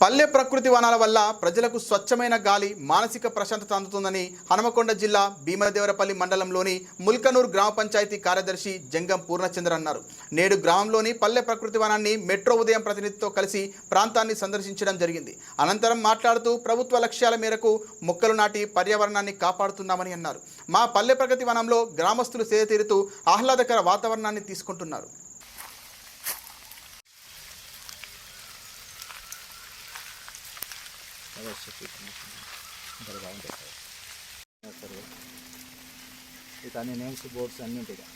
పల్లె ప్రకృతి వనాల వల్ల ప్రజలకు స్వచ్ఛమైన గాలి మానసిక ప్రశాంతత అందుతుందని హనుమకొండ జిల్లా భీమదేవరపల్లి మండలంలోని ముల్కనూర్ గ్రామ పంచాయతీ కార్యదర్శి జంగం పూర్ణచంద్ర అన్నారు. నేడు గ్రామంలోని పల్లె ప్రకృతి వనాన్ని మెట్రో ఉదయం ప్రతినిధితో కలిసి ప్రాంతాన్ని సందర్శించడం జరిగింది. అనంతరం మాట్లాడుతూ ప్రభుత్వ లక్ష్యాల మేరకు మొక్కలు నాటి పర్యావరణాన్ని కాపాడుతున్నామని అన్నారు. మా పల్లె ప్రగతి వనంలో గ్రామస్తులు సేదతీరుతూ ఆహ్లాదకర వాతావరణాన్ని తీసుకుంటున్నారు. ఇక అన్ని నేమ్స్ బోర్డ్స్ అన్నీ ఉంటాయి ఇక.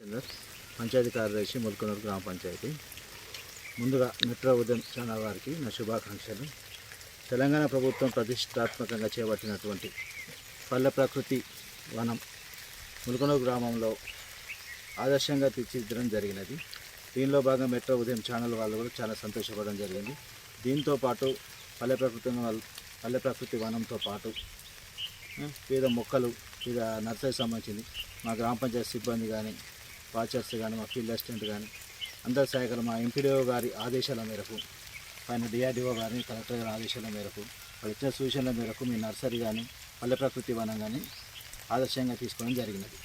చందర్ పంచాయతీ కార్యదర్శి ములుకునూరు గ్రామ పంచాయతీ. ముందుగా మెట్రో ఉదయం ఛానల్ వారికి నా శుభాకాంక్షలు. తెలంగాణ ప్రభుత్వం ప్రతిష్టాత్మకంగా చేపట్టినటువంటి పల్లె ప్రకృతి వనం ములుకనూరు గ్రామంలో ఆదర్శంగా తీర్చిదిద్దడం జరిగినది. దీనిలో భాగంగా మెట్రో ఉదయం ఛానల్ వాళ్ళు కూడా చాలా సంతోషపడడం జరిగింది. దీంతో పాటు పల్లె ప్రకృతి పల్లె ప్రకృతి వనంతో పాటు వివిధ మొక్కలు వివిధ నర్సరీకి సంబంధించింది మా గ్రామ పంచాయతీ సిబ్బంది కానీ వాచర్స్ కానీ మా ఫీల్డ్ అసిస్టెంట్ కానీ అందరి సహాయకులు మా ఎంపీడీఓ గారి ఆదేశాల మేరకు పైన డిఆర్డీఓ గారిని కలెక్టర్ గారి ఆదేశాల మేరకు వాళ్ళు ఇచ్చిన సూచనల మేరకు మీ నర్సరీ కానీ పల్లె ప్రకృతి వనం కానీ ఆదర్శంగా తీసుకోవడం జరిగినది.